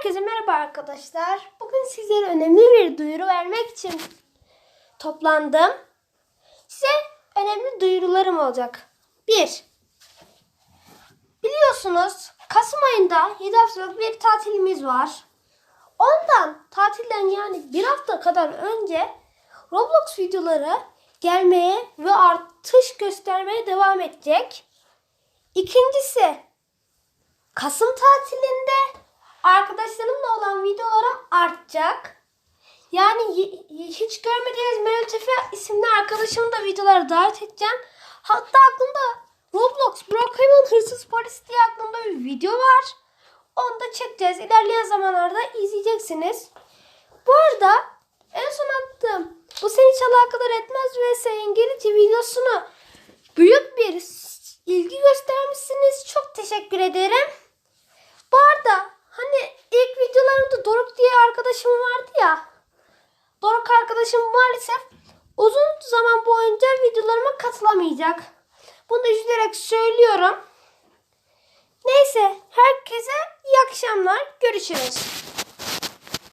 Herkese merhaba arkadaşlar. Bugün sizlere önemli bir duyuru vermek için toplandım. Size önemli duyurularım olacak. 1. Biliyorsunuz Kasım ayında 7 haftalık bir tatilimiz var. Ondan tatilden yani bir hafta kadar önce Roblox videoları gelmeye ve artış göstermeye devam edecek. İkincisi Kasım tatilinde arkadaşlarımla olan videolarım artacak. Yani hiç görmediğiniz Meltefe isimli arkadaşımı da videolara davet edeceğim. Hatta aklımda Roblox Brookhaven Hırsız Polis diye aklımda bir video var. Onu da çekeceğiz. İlerleyen zamanlarda izleyeceksiniz. Bu arada en son attığım bu seni hiç alakadar etmez vs İngilizce videosunu büyük bir ilgi göstermişsiniz. Çok teşekkür ederim. Bu arada hani ilk videolarımda Doruk diye arkadaşım vardı ya. Doruk arkadaşım maalesef uzun zaman boyunca videolarıma katılamayacak. Bunu da üzülerek söylüyorum. Neyse herkese iyi akşamlar. Görüşürüz.